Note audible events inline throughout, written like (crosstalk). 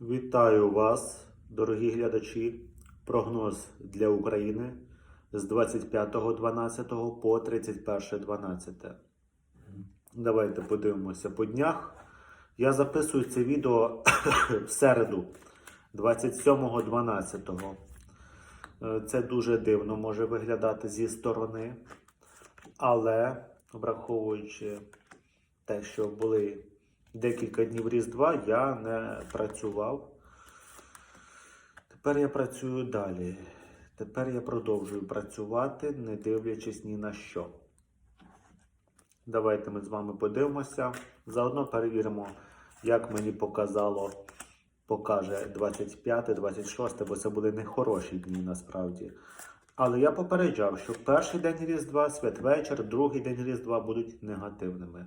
Вітаю вас, дорогі глядачі. Прогноз для України з 25.12 по 31.12. Давайте подивимося по днях. Я записую це відео (coughs) в середу, 27.12. Е, Це дуже дивно може виглядати зі сторони, але враховуючи те, що були декілька днів Різдва, я не працював. Тепер я працюю далі. Тепер я продовжую працювати, не дивлячись ні на що. Давайте ми з вами подивимося. Заодно перевіримо, як мені показало, покаже 25, 26, бо це були не хороші дні насправді. Але я попереджав, що перший день Різдва, святвечір, другий день Різдва будуть негативними.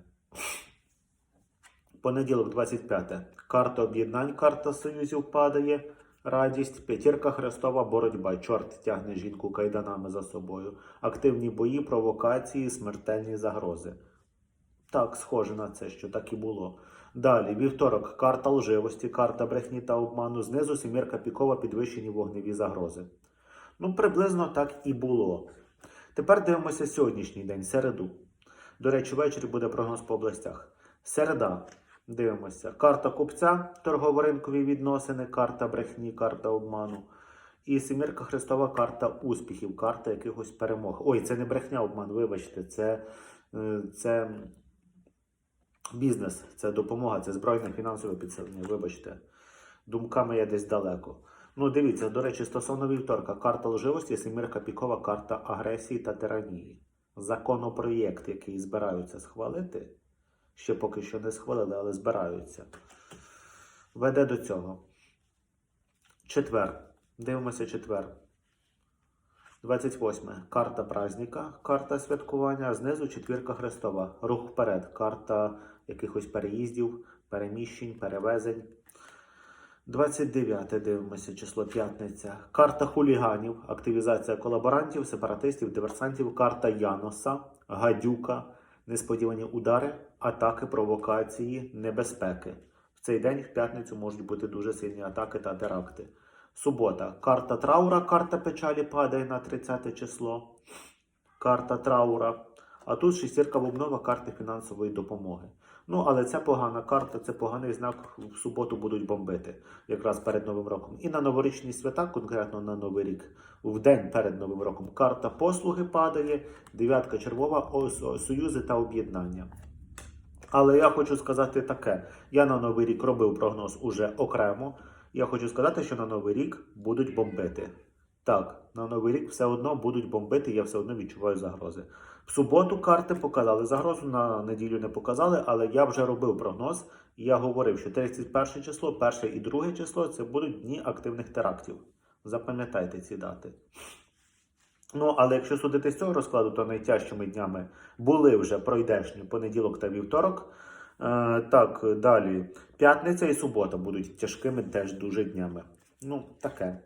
Понеділок 25. Карта об'єднань, карта союзів падає. Радість, п'ятірка хрестова боротьба. Чорт тягне жінку кайданами за собою. Активні бої, провокації, смертельні загрози. Так, схоже на це, що так і було. Далі, вівторок, карта лживості, карта брехні та обману. Знизу сімірка пікова, підвищені вогневі загрози. Ну, приблизно так і було. Тепер дивимося сьогоднішній день, середу. До речі, ввечері буде прогноз по областях. Середа. Дивимося. Карта купця, торгово-ринкові відносини, карта брехні, карта обману. І семірка Христова карта успіхів, карта якихось перемог. Ой, це не брехня обман, вибачте, це, е, це бізнес, це допомога, це збройне фінансове підсилення. Вибачте. Думками я десь далеко. Ну, дивіться, до речі, стосовно вівторка, карта лживості, семірка пікова, карта агресії та тиранії. Законопроєкт, який збираються схвалити, ще поки що не схвалили, але збираються. Веде до цього. Четвер. Дивимося четвер. 28. Карта праздника, карта святкування, знизу четвірка Христова. Рух вперед. Карта якихось переїздів, переміщень, перевезень. 29 дивимося, число п'ятниця. Карта хуліганів, активізація колаборантів, сепаратистів, диверсантів, карта Яноса, гадюка, несподівані удари, атаки, провокації, небезпеки. В цей день, в п'ятницю, можуть бути дуже сильні атаки та теракти. Субота. Карта траура, карта печалі падає на 30 число. Карта траура. А тут шестірка бубнова, карти фінансової допомоги. Ну, але це погана карта, це поганий знак. В суботу будуть бомбити, якраз перед Новим роком. І на новорічні свята, конкретно на Новий рік, в день перед Новим роком, карта послуги падає, дев'ятка червова, союзи та об'єднання. Але я хочу сказати таке: я на Новий рік робив прогноз уже окремо. Я хочу сказати, що на Новий рік будуть бомбити. Так, на Новий рік все одно будуть бомбити, я все одно відчуваю загрози. В суботу карти показали загрозу, на неділю не показали, але я вже робив прогноз. І я говорив, що 31 число, перше і друге число це будуть дні активних терактів. Запам'ятайте ці дати. Ну, але якщо судити з цього розкладу, то найтяжчими днями були вже пройдешні понеділок та вівторок. Е, так, далі. П'ятниця і субота будуть тяжкими теж дуже днями. Ну, таке.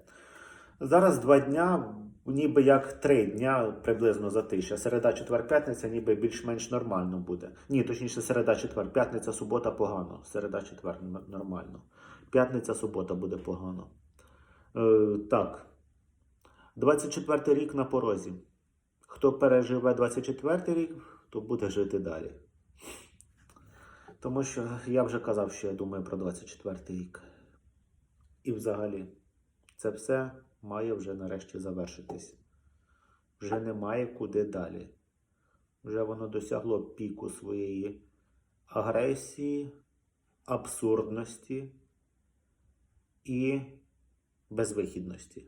Зараз два дня, ніби як три дня приблизно затища. Середа, четвер, п'ятниця, ніби більш-менш нормально буде. Ні, точніше, середа, четвер, п'ятниця, субота погано. Середа, четвер нормально. П'ятниця, субота буде погано. Е, так. 24 рік на порозі. Хто переживе 24 рік, то буде жити далі. Тому що я вже казав, що я думаю про 24 рік. І взагалі, це все має вже нарешті завершитись. Вже немає куди далі. Вже воно досягло піку своєї агресії, абсурдності і безвихідності.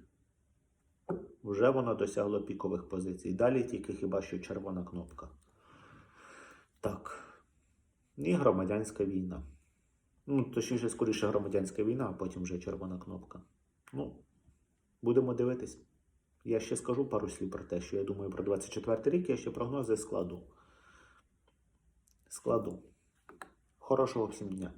Вже воно досягло пікових позицій. Далі тільки хіба що червона кнопка. Так. І громадянська війна. Ну, точніше, скоріше громадянська війна, а потім вже червона кнопка. Ну, будемо дивитись. Я ще скажу пару слів про те, що я думаю про 24 рік, я ще прогнози складу. Складу. Хорошого всім дня.